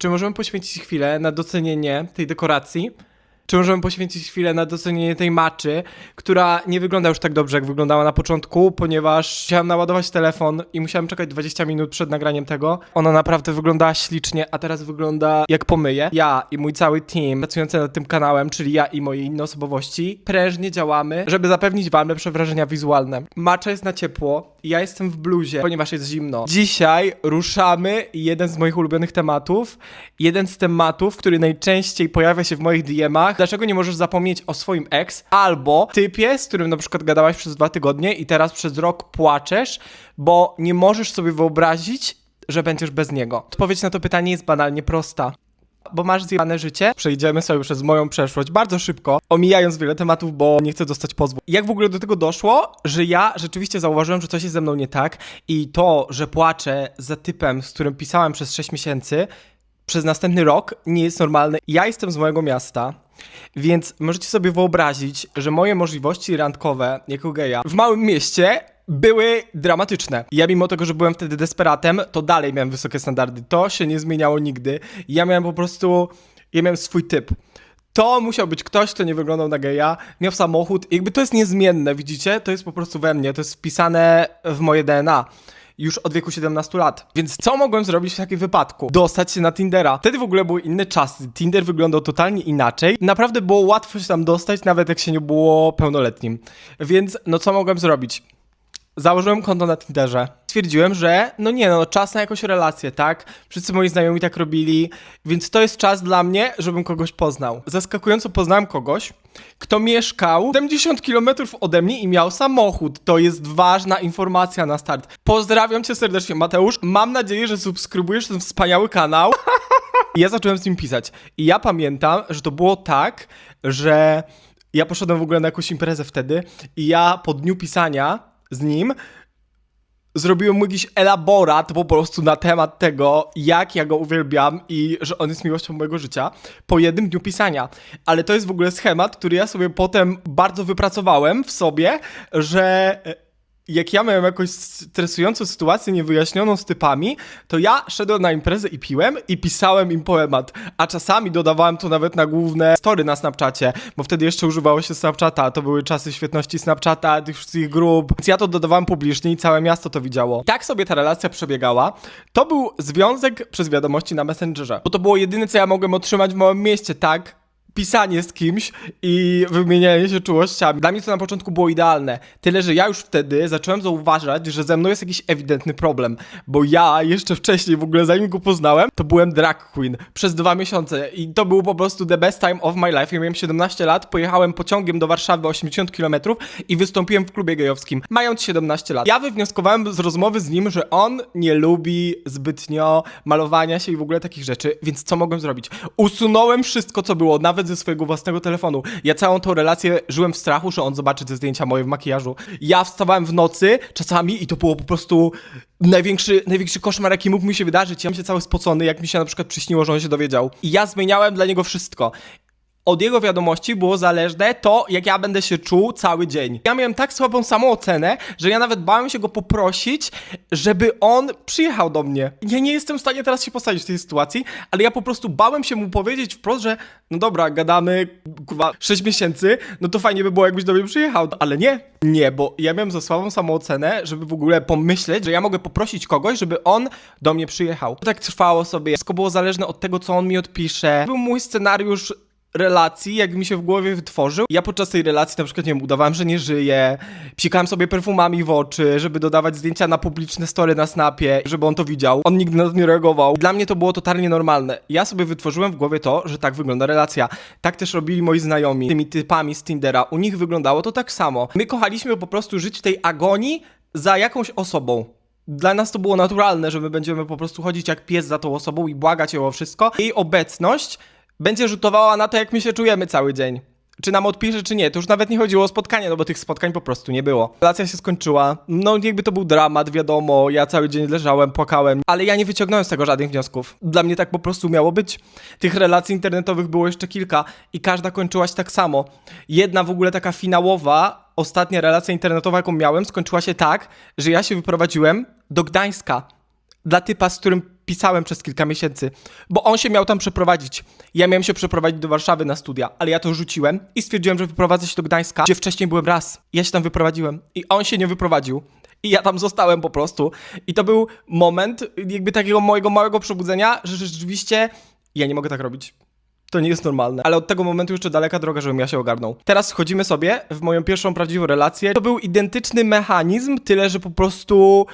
Czy możemy poświęcić chwilę na docenienie tej dekoracji? Czy możemy poświęcić chwilę na docenienie tej maczy, która nie wygląda już tak dobrze, jak wyglądała na początku, ponieważ chciałem naładować telefon i musiałem czekać 20 minut przed nagraniem tego. Ona naprawdę wyglądała ślicznie, a teraz wygląda jak pomyję. Ja i mój cały team pracujący nad tym kanałem, czyli ja i moje inne osobowości, prężnie działamy, żeby zapewnić wam lepsze wrażenia wizualne. Macza jest na ciepło, ja jestem w bluzie, ponieważ jest zimno. Dzisiaj ruszamy jeden z moich ulubionych tematów, jeden z tematów, który najczęściej pojawia się w moich DM-ach. Dlaczego nie możesz zapomnieć o swoim ex albo typie, z którym na przykład gadałaś przez dwa tygodnie i teraz przez rok płaczesz, bo nie możesz sobie wyobrazić, że będziesz bez niego. Odpowiedź na to pytanie jest banalnie prosta. Bo masz zjebane życie? Przejdziemy sobie przez moją przeszłość bardzo szybko, omijając wiele tematów, bo nie chcę dostać pozwu. Jak w ogóle do tego doszło, że ja rzeczywiście zauważyłem, że coś jest ze mną nie tak i to, że płaczę za typem, z którym pisałem przez 6 miesięcy, przez następny rok nie jest normalne. Ja jestem z mojego miasta, więc możecie sobie wyobrazić, że moje możliwości randkowe jako geja w małym mieście były dramatyczne. Ja mimo tego, że byłem wtedy desperatem, to dalej miałem wysokie standardy. To się nie zmieniało nigdy. Ja miałem po prostu, ja miałem swój typ. To musiał być ktoś, kto nie wyglądał na geja, miał samochód, jakby to jest niezmienne, widzicie? To jest po prostu we mnie, to jest wpisane w moje DNA już od wieku 17 lat. Więc co mogłem zrobić w takim wypadku? Dostać się na Tindera. Wtedy w ogóle były inne czasy. Tinder wyglądał totalnie inaczej. Naprawdę było łatwo się tam dostać, nawet jak się nie było pełnoletnim. Więc no co mogłem zrobić? Założyłem konto na Tinderze. Stwierdziłem, że no nie no, czas na jakąś relację, tak? Wszyscy moi znajomi tak robili, więc to jest czas dla mnie, żebym kogoś poznał. Zaskakująco poznałem kogoś, kto mieszkał 70 km ode mnie i miał samochód. To jest ważna informacja na start. Pozdrawiam cię serdecznie, Mateusz. Mam nadzieję, że subskrybujesz ten wspaniały kanał. I ja zacząłem z nim pisać. I ja pamiętam, że to było tak, że ja poszedłem w ogóle na jakąś imprezę wtedy i ja po dniu pisania z nim zrobiłem mu jakiś elaborat po prostu na temat tego, jak ja go uwielbiam i że on jest miłością mojego życia po jednym dniu pisania. Ale to jest w ogóle schemat, który ja sobie potem bardzo wypracowałem w sobie, że jak ja miałem jakąś stresującą sytuację niewyjaśnioną z typami, to ja szedłem na imprezę i piłem i pisałem im poemat, a czasami dodawałem to nawet na główne story na Snapchacie, bo wtedy jeszcze używało się Snapchata, to były czasy świetności Snapchata, tych wszystkich grup, więc ja to dodawałem publicznie i całe miasto to widziało. Tak sobie ta relacja przebiegała. To był związek przez wiadomości na Messengerze, bo to było jedyne, co ja mogłem otrzymać w małym mieście, tak? Pisanie z kimś i wymienianie się czułościami. Dla mnie to na początku było idealne. Tyle, że ja już wtedy zacząłem zauważać, że ze mną jest jakiś ewidentny problem. Bo ja jeszcze wcześniej, w ogóle zanim go poznałem, to byłem drag queen przez dwa miesiące. I to był po prostu the best time of my life. Ja miałem 17 lat, pojechałem pociągiem do Warszawy 80 km i wystąpiłem w klubie gejowskim, mając 17 lat. Ja wywnioskowałem z rozmowy z nim, że on nie lubi zbytnio malowania się i w ogóle takich rzeczy, więc co mogłem zrobić? Usunąłem wszystko, co było, nawet ze swojego własnego telefonu. Ja całą tą relację żyłem w strachu, że on zobaczy te zdjęcia moje w makijażu. Ja wstawałem w nocy czasami i to było po prostu największy, największy koszmar, jaki mógł mi się wydarzyć. Ja się cały spocony, jak mi się na przykład przyśniło, że on się dowiedział. I ja zmieniałem dla niego wszystko od jego wiadomości było zależne to, jak ja będę się czuł cały dzień. Ja miałem tak słabą samoocenę, że ja nawet bałem się go poprosić, żeby on przyjechał do mnie. Ja nie jestem w stanie teraz się postawić w tej sytuacji, ale ja po prostu bałem się mu powiedzieć wprost, że no dobra, gadamy kurwa 6 miesięcy, no to fajnie by było, jakbyś do mnie przyjechał. Ale nie, nie, bo ja miałem za słabą samoocenę, żeby w ogóle pomyśleć, że ja mogę poprosić kogoś, żeby on do mnie przyjechał. To tak trwało sobie. Wszystko było zależne od tego, co on mi odpisze. Był mój scenariusz relacji, jak mi się w głowie wytworzył. Ja podczas tej relacji na przykład, nie wiem, udawałem, że nie żyję, psikałem sobie perfumami w oczy, żeby dodawać zdjęcia na publiczne story na Snapie, żeby on to widział. On nigdy na to nie reagował. Dla mnie to było totalnie normalne. Ja sobie wytworzyłem w głowie to, że tak wygląda relacja. Tak też robili moi znajomi, tymi typami z Tindera. U nich wyglądało to tak samo. My kochaliśmy po prostu żyć w tej agonii za jakąś osobą. Dla nas to było naturalne, że my będziemy po prostu chodzić jak pies za tą osobą i błagać ją o wszystko. Jej obecność będzie rzutowała na to, jak my się czujemy cały dzień. Czy nam odpisze, czy nie. To już nawet nie chodziło o spotkanie, no bo tych spotkań po prostu nie było. Relacja się skończyła. No jakby to był dramat, wiadomo. Ja cały dzień leżałem, płakałem, ale ja nie wyciągnąłem z tego żadnych wniosków. Dla mnie tak po prostu miało być. Tych relacji internetowych było jeszcze kilka i każda kończyła się tak samo. Jedna w ogóle taka finałowa, ostatnia relacja internetowa, jaką miałem, skończyła się tak, że ja się wyprowadziłem do Gdańska dla typa, z którym pisałem przez kilka miesięcy, bo on się miał tam przeprowadzić. Ja miałem się przeprowadzić do Warszawy na studia, ale ja to rzuciłem i stwierdziłem, że wyprowadzę się do Gdańska, gdzie wcześniej byłem raz. Ja się tam wyprowadziłem i on się nie wyprowadził. I ja tam zostałem po prostu. I to był moment jakby takiego mojego małego przebudzenia, że rzeczywiście ja nie mogę tak robić. To nie jest normalne. Ale od tego momentu jeszcze daleka droga, żebym ja się ogarnął. Teraz wchodzimy sobie w moją pierwszą prawdziwą relację. To był identyczny mechanizm, tyle że po prostu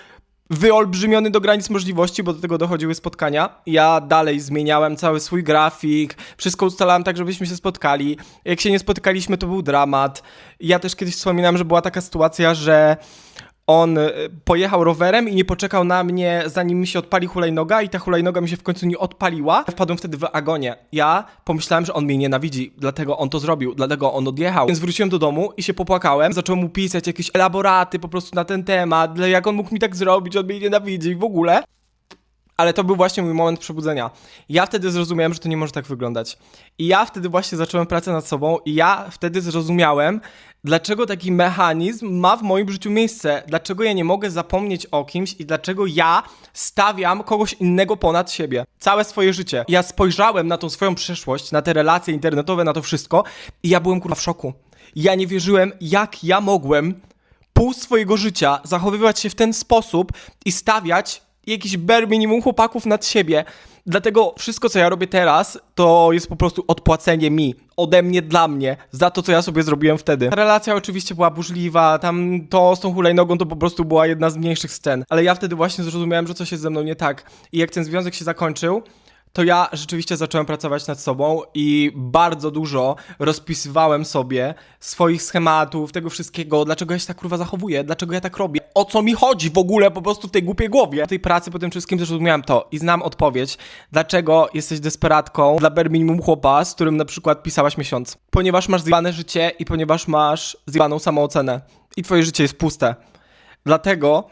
wyolbrzymiony do granic możliwości, bo do tego dochodziły spotkania. Ja dalej zmieniałem cały swój grafik, wszystko ustalałem tak, żebyśmy się spotkali. Jak się nie spotykaliśmy, to był dramat. Ja też kiedyś wspominałem, że była taka sytuacja, że on y, pojechał rowerem i nie poczekał na mnie, zanim mi się odpali hulajnoga i ta hulajnoga mi się w końcu nie odpaliła. Wpadłem wtedy w agonię. Ja pomyślałem, że on mnie nienawidzi, dlatego on to zrobił, dlatego on odjechał. Więc wróciłem do domu i się popłakałem. Zacząłem mu pisać jakieś elaboraty po prostu na ten temat, jak on mógł mi tak zrobić, on mnie nienawidzi w ogóle. Ale to był właśnie mój moment przebudzenia. Ja wtedy zrozumiałem, że to nie może tak wyglądać. I ja wtedy właśnie zacząłem pracę nad sobą i ja wtedy zrozumiałem, dlaczego taki mechanizm ma w moim życiu miejsce. Dlaczego ja nie mogę zapomnieć o kimś i dlaczego ja stawiam kogoś innego ponad siebie. Całe swoje życie. Ja spojrzałem na tą swoją przeszłość, na te relacje internetowe, na to wszystko i ja byłem kurwa w szoku. Ja nie wierzyłem, jak ja mogłem pół swojego życia zachowywać się w ten sposób i stawiać jakiś bare minimum chłopaków nad siebie. Dlatego wszystko, co ja robię teraz, to jest po prostu odpłacenie mi, ode mnie dla mnie, za to, co ja sobie zrobiłem wtedy. Relacja oczywiście była burzliwa, tam to z tą hulajnogą to po prostu była jedna z mniejszych scen, ale ja wtedy właśnie zrozumiałem, że coś jest ze mną nie tak. I jak ten związek się zakończył, to ja rzeczywiście zacząłem pracować nad sobą i bardzo dużo rozpisywałem sobie swoich schematów, tego wszystkiego, dlaczego ja się tak kurwa zachowuję, dlaczego ja tak robię, o co mi chodzi w ogóle po prostu w tej głupiej głowie. W tej pracy po tym wszystkim też zrozumiałem to i znam odpowiedź, dlaczego jesteś desperatką dla bare minimum chłopa, z którym na przykład pisałaś miesiąc. Ponieważ masz zjebane życie i ponieważ masz zjebaną samoocenę i twoje życie jest puste. Dlatego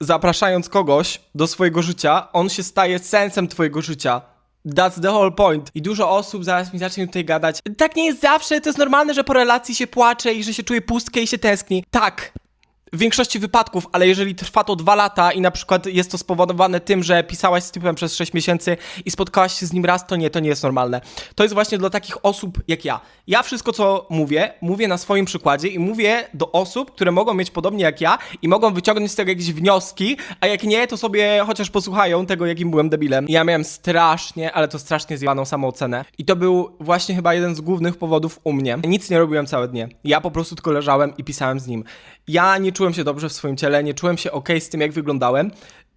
zapraszając kogoś do swojego życia, on się staje sensem twojego życia. That's the whole point. I dużo osób zaraz mi zacznie tutaj gadać. Tak nie jest zawsze, to jest normalne, że po relacji się płacze i że się czuje pustkę i się tęskni. Tak. W większości wypadków, ale jeżeli trwa to dwa lata i na przykład jest to spowodowane tym, że pisałaś z typem przez 6 miesięcy i spotkałaś się z nim raz, to nie, to nie jest normalne. To jest właśnie dla takich osób jak ja. Ja wszystko, co mówię, mówię na swoim przykładzie i mówię do osób, które mogą mieć podobnie jak ja i mogą wyciągnąć z tego jakieś wnioski, a jak nie, to sobie chociaż posłuchają tego, jakim byłem debilem. Ja miałem strasznie, ale to strasznie zjebaną samoocenę. I to był właśnie chyba jeden z głównych powodów u mnie. Nic nie robiłem całe dnie. Ja po prostu tylko leżałem i pisałem z nim. Ja nie czułem się dobrze w swoim ciele, nie czułem się ok z tym, jak wyglądałem.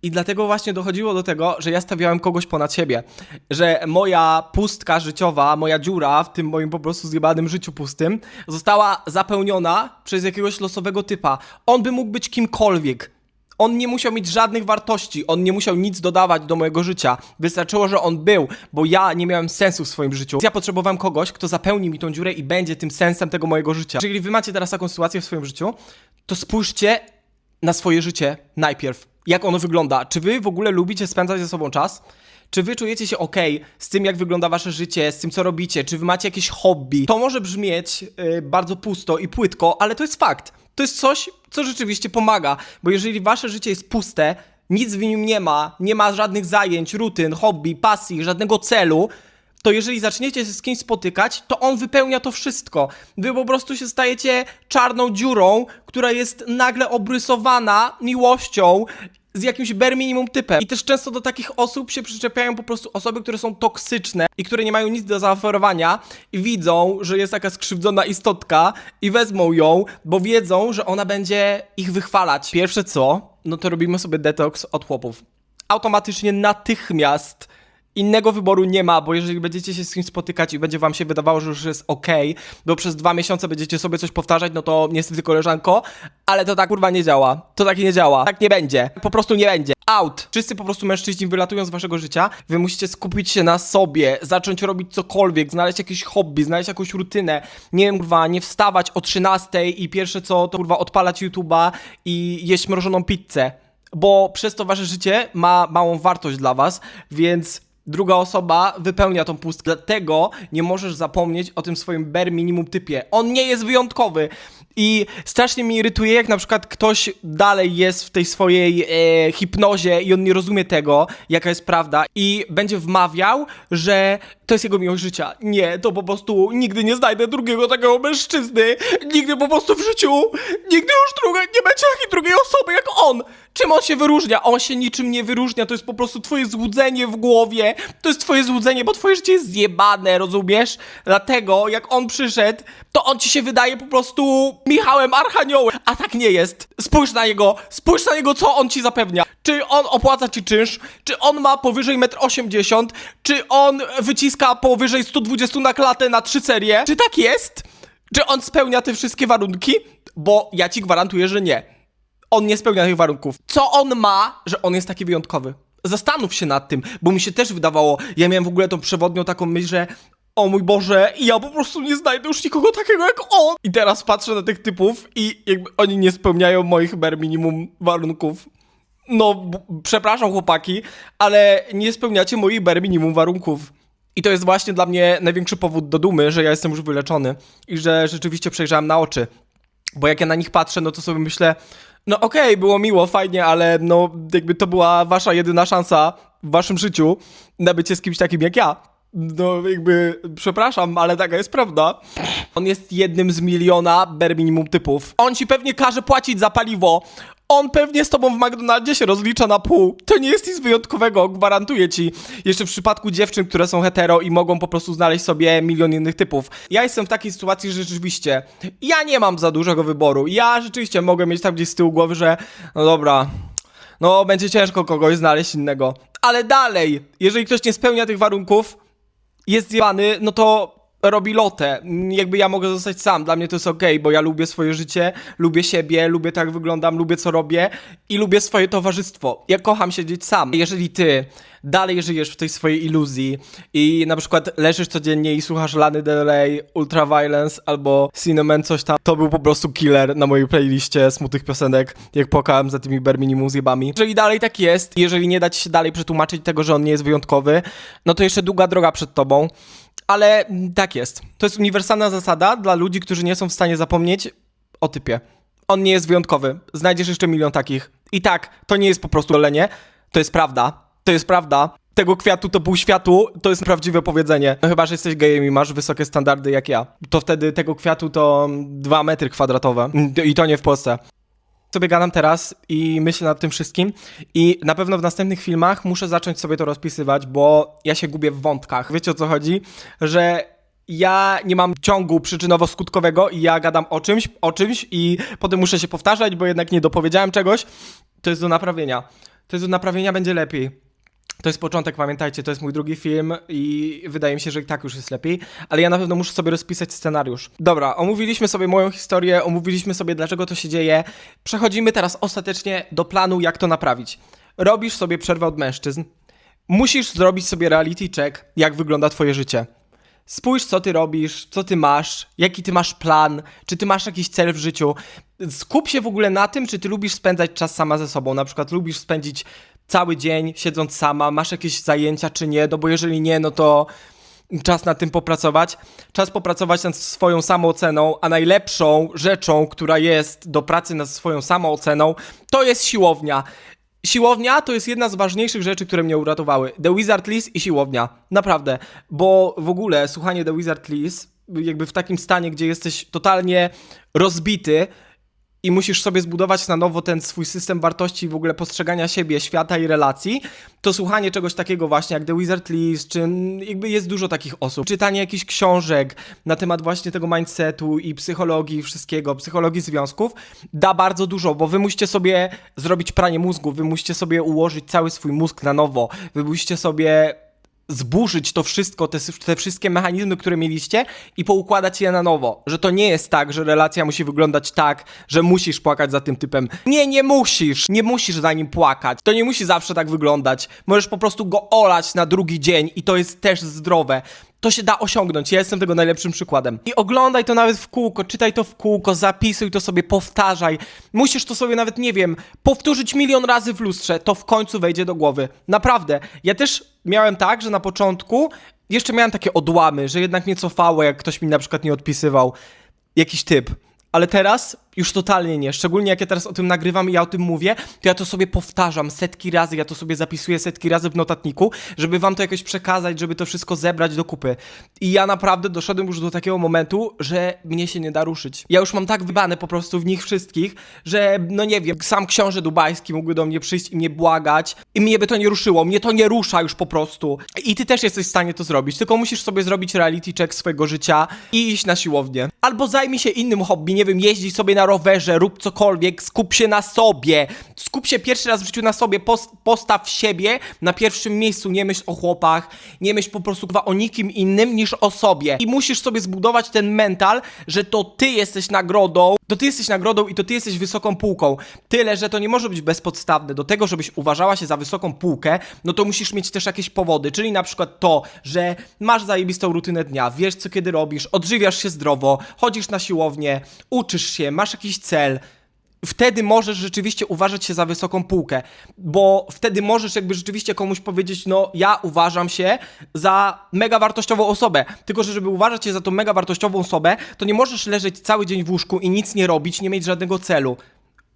I dlatego właśnie dochodziło do tego, że ja stawiałem kogoś ponad siebie. Że moja pustka życiowa, moja dziura w tym moim po prostu zjebanym życiu pustym została zapełniona przez jakiegoś losowego typa. On by mógł być kimkolwiek. On nie musiał mieć żadnych wartości, on nie musiał nic dodawać do mojego życia. Wystarczyło, że on był, bo ja nie miałem sensu w swoim życiu. Ja potrzebowałem kogoś, kto zapełni mi tą dziurę i będzie tym sensem tego mojego życia. Jeżeli wy macie teraz taką sytuację w swoim życiu, to spójrzcie na swoje życie najpierw. Jak ono wygląda? Czy wy w ogóle lubicie spędzać ze sobą czas? Czy wy czujecie się ok z tym, jak wygląda wasze życie, z tym, co robicie? Czy wy macie jakieś hobby? To może brzmieć yy, bardzo pusto i płytko, ale to jest fakt. To jest coś, co rzeczywiście pomaga, bo jeżeli wasze życie jest puste, nic w nim nie ma, nie ma żadnych zajęć, rutyn, hobby, pasji, żadnego celu, to jeżeli zaczniecie się z kimś spotykać, to on wypełnia to wszystko. Wy po prostu się stajecie czarną dziurą, która jest nagle obrysowana miłością z jakimś bare minimum typem. I też często do takich osób się przyczepiają po prostu osoby, które są toksyczne i które nie mają nic do zaoferowania i widzą, że jest taka skrzywdzona istotka i wezmą ją, bo wiedzą, że ona będzie ich wychwalać. Pierwsze co, no to robimy sobie detoks od chłopów. Automatycznie natychmiast Innego wyboru nie ma, bo jeżeli będziecie się z kimś spotykać i będzie wam się wydawało, że już jest ok, bo przez dwa miesiące będziecie sobie coś powtarzać, no to niestety koleżanko, ale to tak kurwa nie działa. To tak nie działa. Tak nie będzie. Po prostu nie będzie. Out. Wszyscy po prostu mężczyźni wylatują z waszego życia. Wy musicie skupić się na sobie, zacząć robić cokolwiek, znaleźć jakieś hobby, znaleźć jakąś rutynę. Nie wiem, kurwa, nie wstawać o 13 i pierwsze co, to kurwa odpalać YouTube'a i jeść mrożoną pizzę. Bo przez to wasze życie ma małą wartość dla was, więc Druga osoba wypełnia tą pustkę, dlatego nie możesz zapomnieć o tym swoim bare minimum typie. On nie jest wyjątkowy. I strasznie mnie irytuje, jak na przykład ktoś dalej jest w tej swojej e, hipnozie i on nie rozumie tego, jaka jest prawda, i będzie wmawiał, że to jest jego miłość życia. Nie, to po prostu nigdy nie znajdę drugiego takiego mężczyzny. Nigdy po prostu w życiu, nigdy już druga, nie będzie takiej drugiej osoby jak on. Czym on się wyróżnia? On się niczym nie wyróżnia, to jest po prostu twoje złudzenie w głowie. To jest twoje złudzenie, bo twoje życie jest zjebane, rozumiesz? Dlatego, jak on przyszedł, to on ci się wydaje po prostu Michałem Archaniołem, a tak nie jest. Spójrz na niego, spójrz na niego, co on ci zapewnia. Czy on opłaca ci czynsz? Czy on ma powyżej 1,80 m? Czy on wyciska powyżej 120 na klatę na trzy serie? Czy tak jest? Czy on spełnia te wszystkie warunki? Bo ja ci gwarantuję, że nie. On nie spełnia tych warunków. Co on ma, że on jest taki wyjątkowy? Zastanów się nad tym, bo mi się też wydawało, ja miałem w ogóle tą przewodnią taką myśl, że o mój Boże, ja po prostu nie znajdę już nikogo takiego jak on. I teraz patrzę na tych typów i jakby oni nie spełniają moich bare minimum warunków. No, przepraszam chłopaki, ale nie spełniacie moich bare minimum warunków. I to jest właśnie dla mnie największy powód do dumy, że ja jestem już wyleczony i że rzeczywiście przejrzałem na oczy. Bo jak ja na nich patrzę, no to sobie myślę, no okej, było miło, fajnie, ale no jakby to była wasza jedyna szansa w waszym życiu na bycie z kimś takim jak ja. No jakby, przepraszam, ale taka jest prawda. On jest jednym z miliona bare minimum typów. On ci pewnie każe płacić za paliwo. On pewnie z tobą w McDonaldzie się rozlicza na pół. To nie jest nic wyjątkowego, gwarantuję ci. Jeszcze w przypadku dziewczyn, które są hetero i mogą po prostu znaleźć sobie milion innych typów. Ja jestem w takiej sytuacji, że rzeczywiście ja nie mam za dużego wyboru. Ja rzeczywiście mogę mieć tam gdzieś z tyłu głowy, że no dobra, no będzie ciężko kogoś znaleźć innego. Ale dalej, jeżeli ktoś nie spełnia tych warunków, jest zjebany, no to robi lotę. Jakby ja mogę zostać sam, dla mnie to jest okej, bo ja lubię swoje życie, lubię siebie, lubię tak jak wyglądam, lubię co robię i lubię swoje towarzystwo. Ja kocham siedzieć sam. Jeżeli ty dalej żyjesz w tej swojej iluzji i na przykład leżysz codziennie i słuchasz Lany Del Rey, Ultraviolence albo Cinnamon coś tam, to był po prostu killer na mojej playliście smutnych piosenek, jak płakałem za tymi bare minimum. Jeżeli dalej tak jest, jeżeli nie da ci się dalej przetłumaczyć tego, że on nie jest wyjątkowy, no to jeszcze długa droga przed tobą. Ale tak jest. To jest uniwersalna zasada dla ludzi, którzy nie są w stanie zapomnieć o typie. On nie jest wyjątkowy. Znajdziesz jeszcze milion takich. I tak, to nie jest po prostu lenie. To jest prawda. To jest prawda. Tego kwiatu to pół światu, to jest prawdziwe powiedzenie. No chyba, że jesteś gejem i masz wysokie standardy jak ja. To wtedy tego kwiatu to dwa metry kwadratowe. I to nie w Polsce sobie gadam teraz i myślę nad tym wszystkim i na pewno w następnych filmach muszę zacząć sobie to rozpisywać, bo ja się gubię w wątkach. Wiecie o co chodzi? Że ja nie mam ciągu przyczynowo-skutkowego i ja gadam o czymś, o czymś i potem muszę się powtarzać, bo jednak nie dopowiedziałem czegoś. To jest do naprawienia. To jest do naprawienia, będzie lepiej. To jest początek, pamiętajcie, to jest mój drugi film i wydaje mi się, że i tak już jest lepiej, ale ja na pewno muszę sobie rozpisać scenariusz. Dobra, omówiliśmy sobie moją historię, omówiliśmy sobie dlaczego to się dzieje. Przechodzimy teraz ostatecznie do planu, jak to naprawić. Robisz sobie przerwę od mężczyzn. Musisz zrobić sobie reality check, jak wygląda twoje życie. Spójrz, co ty robisz, co ty masz, jaki ty masz plan, czy ty masz jakiś cel w życiu. Skup się w ogóle na tym, czy ty lubisz spędzać czas sama ze sobą. Na przykład lubisz spędzić cały dzień siedząc sama, masz jakieś zajęcia czy nie, no bo jeżeli nie, no to czas nad tym popracować. Czas popracować nad swoją samooceną, a najlepszą rzeczą, która jest do pracy nad swoją samooceną, to jest siłownia. Siłownia to jest jedna z ważniejszych rzeczy, które mnie uratowały. The Wizard List i siłownia. Naprawdę. Bo w ogóle słuchanie The Wizard List, jakby w takim stanie, gdzie jesteś totalnie rozbity i musisz sobie zbudować na nowo ten swój system wartości w ogóle postrzegania siebie, świata i relacji, to słuchanie czegoś takiego właśnie jak The Wizard List, czy jakby jest dużo takich osób. Czytanie jakichś książek na temat właśnie tego mindsetu i psychologii wszystkiego, psychologii związków, da bardzo dużo, bo wy musicie sobie zrobić pranie mózgu, wy musicie sobie ułożyć cały swój mózg na nowo, wy musicie sobie zburzyć to wszystko, te, te wszystkie mechanizmy, które mieliście i poukładać je na nowo. Że to nie jest tak, że relacja musi wyglądać tak, że musisz płakać za tym typem. Nie, nie musisz. Nie musisz za nim płakać. To nie musi zawsze tak wyglądać. Możesz po prostu go olać na drugi dzień i to jest też zdrowe. To się da osiągnąć. Ja jestem tego najlepszym przykładem. I oglądaj to nawet w kółko, czytaj to w kółko, zapisuj to sobie, powtarzaj. Musisz to sobie nawet, nie wiem, powtórzyć milion razy w lustrze, to w końcu wejdzie do głowy. Naprawdę. Ja też miałem tak, że na początku jeszcze miałem takie odłamy, że jednak mnie cofało, jak ktoś mi na przykład nie odpisywał. Jakiś typ. Ale teraz już totalnie nie. Szczególnie jak ja teraz o tym nagrywam i ja o tym mówię, to ja to sobie powtarzam setki razy, ja to sobie zapisuję setki razy w notatniku, żeby wam to jakoś przekazać, żeby to wszystko zebrać do kupy. I ja naprawdę doszedłem już do takiego momentu, że mnie się nie da ruszyć. Ja już mam tak wybane po prostu w nich wszystkich, że no nie wiem, sam książę dubajski mógłby do mnie przyjść i mnie błagać i mnie by to nie ruszyło, mnie to nie rusza już po prostu. I ty też jesteś w stanie to zrobić, tylko musisz sobie zrobić reality check swojego życia i iść na siłownię. Albo zajmij się innym hobby, nie wiem, jeździć sobie na rowerze, rób cokolwiek, skup się na sobie. Skup się pierwszy raz w życiu na sobie, pos postaw siebie na pierwszym miejscu, nie myśl o chłopach, nie myśl po prostu o nikim innym niż o sobie. I musisz sobie zbudować ten mental, że to ty jesteś nagrodą, to ty jesteś nagrodą i to ty jesteś wysoką półką. Tyle, że to nie może być bezpodstawne. Do tego, żebyś uważała się za wysoką półkę, no to musisz mieć też jakieś powody, czyli na przykład to, że masz zajebistą rutynę dnia, wiesz co kiedy robisz, odżywiasz się zdrowo, chodzisz na siłownię, uczysz się, masz jakiś cel, wtedy możesz rzeczywiście uważać się za wysoką półkę, bo wtedy możesz jakby rzeczywiście komuś powiedzieć, no ja uważam się za mega wartościową osobę, tylko że żeby uważać się za tą mega wartościową osobę, to nie możesz leżeć cały dzień w łóżku i nic nie robić, nie mieć żadnego celu.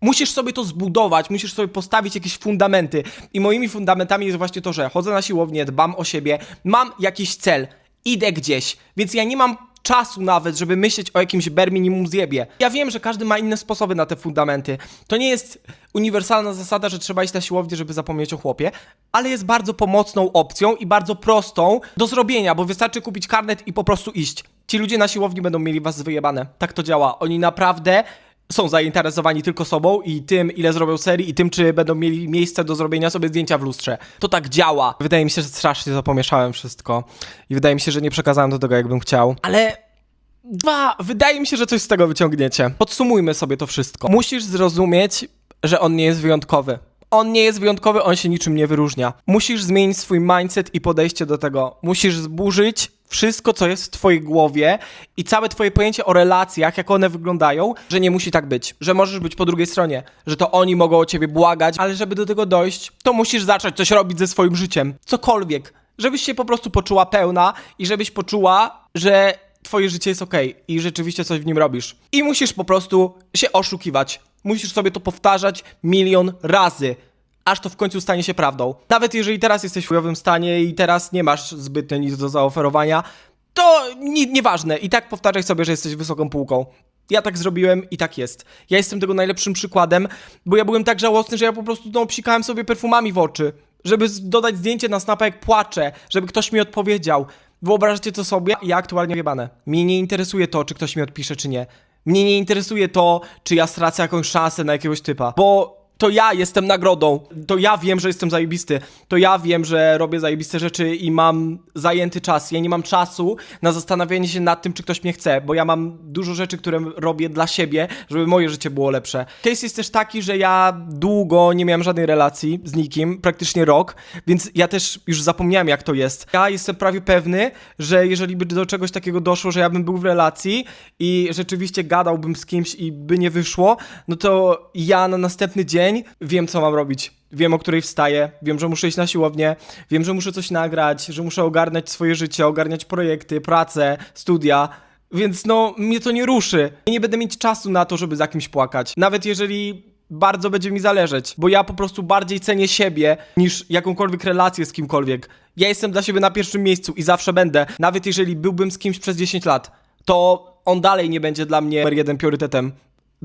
Musisz sobie to zbudować, musisz sobie postawić jakieś fundamenty. I moimi fundamentami jest właśnie to, że chodzę na siłownię, dbam o siebie, mam jakiś cel, idę gdzieś, więc ja nie mam czasu nawet, żeby myśleć o jakimś bare minimum zjebie. Ja wiem, że każdy ma inne sposoby na te fundamenty. To nie jest uniwersalna zasada, że trzeba iść na siłownię, żeby zapomnieć o chłopie, ale jest bardzo pomocną opcją i bardzo prostą do zrobienia, bo wystarczy kupić karnet i po prostu iść. Ci ludzie na siłowni będą mieli was wyjebane. Tak to działa. Oni naprawdę są zainteresowani tylko sobą i tym, ile zrobią serii i tym, czy będą mieli miejsce do zrobienia sobie zdjęcia w lustrze. To tak działa. Wydaje mi się, że strasznie zapomieszałem wszystko i wydaje mi się, że nie przekazałem do tego, jakbym chciał. Ale dwa, wydaje mi się, że coś z tego wyciągniecie. Podsumujmy sobie to wszystko. Musisz zrozumieć, że on nie jest wyjątkowy. On nie jest wyjątkowy, on się niczym nie wyróżnia. Musisz zmienić swój mindset i podejście do tego. Musisz zburzyć wszystko, co jest w twojej głowie i całe twoje pojęcie o relacjach, jak one wyglądają, że nie musi tak być. Że możesz być po drugiej stronie, że to oni mogą o ciebie błagać, ale żeby do tego dojść, to musisz zacząć coś robić ze swoim życiem. Cokolwiek. Żebyś się po prostu poczuła pełna i żebyś poczuła, że twoje życie jest okej i rzeczywiście coś w nim robisz. I musisz po prostu się oszukiwać. Musisz sobie to powtarzać milion razy, aż to w końcu stanie się prawdą. Nawet jeżeli teraz jesteś w chujowym stanie i teraz nie masz zbytnio nic do zaoferowania, to ni- nieważne. I tak powtarzaj sobie, że jesteś wysoką półką. Ja tak zrobiłem i tak jest. Ja jestem tego najlepszym przykładem, bo ja byłem tak żałosny, że ja po prostu no, psikałem sobie perfumami w oczy, żeby dodać zdjęcie na snapa jak płaczę, żeby ktoś mi odpowiedział. Wyobraźcie to sobie, ja aktualnie jebane. Mnie nie interesuje to, czy ktoś mi odpisze, czy nie. Mnie nie interesuje to, czy ja stracę jakąś szansę na jakiegoś typa, bo to ja jestem nagrodą. To ja wiem, że jestem zajebisty. To ja wiem, że robię zajebiste rzeczy i mam zajęty czas. Ja nie mam czasu na zastanawianie się nad tym, czy ktoś mnie chce, bo ja mam dużo rzeczy, które robię dla siebie, żeby moje życie było lepsze. Case jest też taki, że ja długo nie miałem żadnej relacji z nikim, praktycznie rok, więc ja też już zapomniałem, jak to jest. Ja jestem prawie pewny, że jeżeli by do czegoś takiego doszło, że ja bym był w relacji i rzeczywiście gadałbym z kimś i by nie wyszło, no to ja na następny dzień wiem, co mam robić. Wiem, o której wstaję, wiem, że muszę iść na siłownię, wiem, że muszę coś nagrać, że muszę ogarniać swoje życie, ogarniać projekty, pracę, studia. Więc no, mnie to nie ruszy. Ja nie będę mieć czasu na to, żeby za kimś płakać. Nawet jeżeli bardzo będzie mi zależeć, bo ja po prostu bardziej cenię siebie niż jakąkolwiek relację z kimkolwiek. Ja jestem dla siebie na pierwszym miejscu i zawsze będę, nawet jeżeli byłbym z kimś przez 10 lat, to on dalej nie będzie dla mnie numer jeden priorytetem.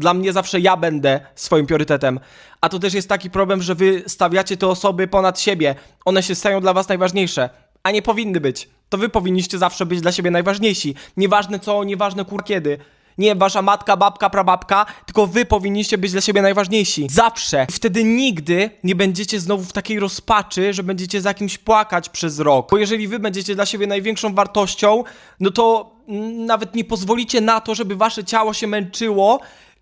Dla mnie zawsze ja będę swoim priorytetem. A to też jest taki problem, że wy stawiacie te osoby ponad siebie. One się stają dla was najważniejsze, a nie powinny być. To wy powinniście zawsze być dla siebie najważniejsi. Nieważne co, nieważne kur kiedy. Nie wasza matka, babka, prababka, tylko wy powinniście być dla siebie najważniejsi. Zawsze. Wtedy nigdy nie będziecie znowu w takiej rozpaczy, że będziecie za kimś płakać przez rok. Bo jeżeli wy będziecie dla siebie największą wartością, no to mm, nawet nie pozwolicie na to, żeby wasze ciało się męczyło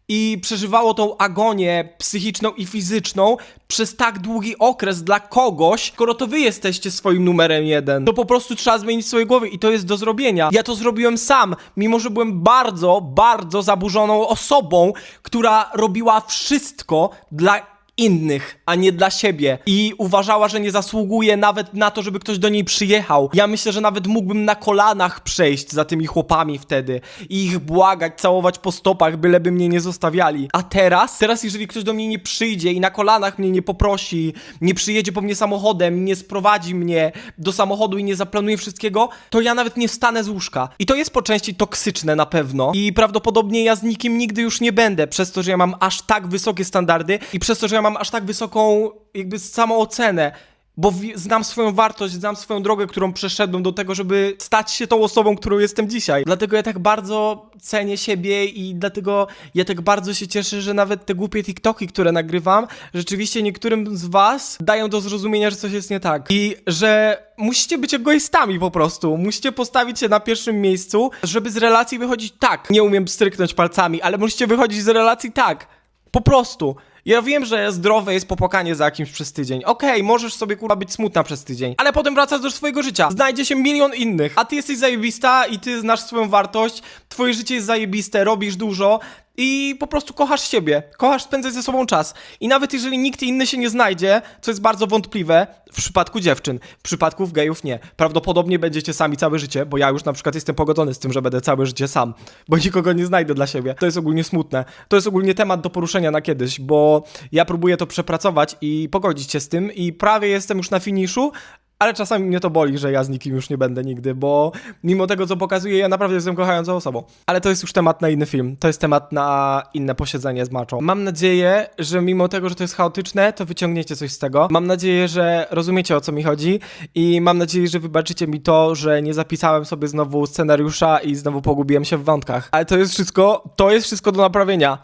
i przeżywało tą agonię psychiczną i fizyczną przez tak długi okres dla kogoś, skoro to wy jesteście swoim numerem jeden, to po prostu trzeba zmienić swoje głowy i to jest do zrobienia. Ja to zrobiłem sam, mimo że byłem bardzo, bardzo zaburzoną osobą, która robiła wszystko dla innych, a nie dla siebie. I uważała, że nie zasługuje nawet na to, żeby ktoś do niej przyjechał. Ja myślę, że nawet mógłbym na kolanach przejść za tymi chłopami wtedy i ich błagać, całować po stopach, byleby mnie nie zostawiali. A teraz, teraz jeżeli ktoś do mnie nie przyjdzie i na kolanach mnie nie poprosi, nie przyjedzie po mnie samochodem, nie sprowadzi mnie do samochodu i nie zaplanuje wszystkiego, to ja nawet nie wstanę z łóżka. I to jest po części toksyczne na pewno. I prawdopodobnie ja z nikim nigdy już nie będę, przez to, że ja mam aż tak wysokie standardy i przez to, że ja mam aż tak wysoką jakby samoocenę. Bo znam swoją wartość, znam swoją drogę, którą przeszedłem do tego, żeby stać się tą osobą, którą jestem dzisiaj. Dlatego ja tak bardzo cenię siebie i dlatego ja tak bardzo się cieszę, że nawet te głupie TikToki, które nagrywam, rzeczywiście niektórym z was dają do zrozumienia, że coś jest nie tak. I że musicie być egoistami po prostu. Musicie postawić się na pierwszym miejscu, żeby z relacji wychodzić tak. Nie umiem stryknąć palcami, ale musicie wychodzić z relacji tak. Po prostu. Ja wiem, że zdrowe jest popłakanie za kimś przez tydzień. Okej, możesz sobie kurwa być smutna przez tydzień, ale potem wracasz do swojego życia. Znajdzie się milion innych, a ty jesteś zajebista i ty znasz swoją wartość, twoje życie jest zajebiste, robisz dużo i po prostu kochasz siebie. Kochasz spędzać ze sobą czas. I nawet jeżeli nikt inny się nie znajdzie, co jest bardzo wątpliwe w przypadku dziewczyn, w przypadku gejów nie. Prawdopodobnie będziecie sami całe życie, bo ja już na przykład jestem pogodzony z tym, że będę całe życie sam, bo nikogo nie znajdę dla siebie. To jest ogólnie smutne. To jest ogólnie temat do poruszenia na kiedyś, bo ja próbuję to przepracować i pogodzić się z tym i prawie jestem już na finiszu, ale czasami mnie to boli, że ja z nikim już nie będę nigdy, bo mimo tego, co pokazuję, ja naprawdę jestem kochającą osobą. Ale to jest już temat na inny film. To jest temat na inne posiedzenie z maczą. Mam nadzieję, że mimo tego, że to jest chaotyczne, to wyciągniecie coś z tego. Mam nadzieję, że rozumiecie, o co mi chodzi i mam nadzieję, że wybaczycie mi to, że nie zapisałem sobie znowu scenariusza i znowu pogubiłem się w wątkach. Ale to jest wszystko, to jest wszystko do naprawienia.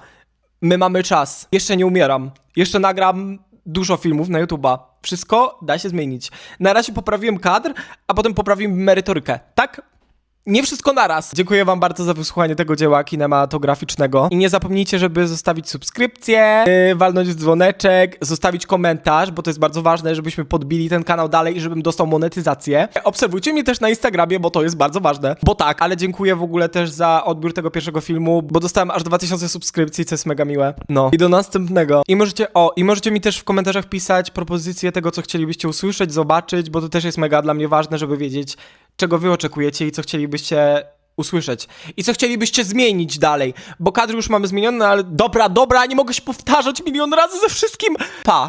My mamy czas. Jeszcze nie umieram. Jeszcze nagram dużo filmów na YouTube'a. Wszystko da się zmienić. Na razie poprawiłem kadr, a potem poprawiłem merytorykę. Tak? Nie wszystko naraz. Dziękuję wam bardzo za wysłuchanie tego dzieła kinematograficznego. I nie zapomnijcie, żeby zostawić subskrypcję, yy, walnąć w dzwoneczek, zostawić komentarz, bo to jest bardzo ważne, żebyśmy podbili ten kanał dalej i żebym dostał monetyzację. Obserwujcie mnie też na Instagramie, bo to jest bardzo ważne. Bo tak, ale dziękuję w ogóle też za odbiór tego pierwszego filmu, bo dostałem aż 2000 subskrypcji, co jest mega miłe. No. I do następnego. I możecie, o, i możecie mi też w komentarzach pisać propozycje tego, co chcielibyście usłyszeć, zobaczyć, bo to też jest mega dla mnie ważne, żeby wiedzieć, czego wy oczekujecie i co chcielibyście usłyszeć. I co chcielibyście zmienić dalej. Bo kadry już mamy zmienione, ale dobra, dobra, nie mogę się powtarzać milion razy ze wszystkim. Pa!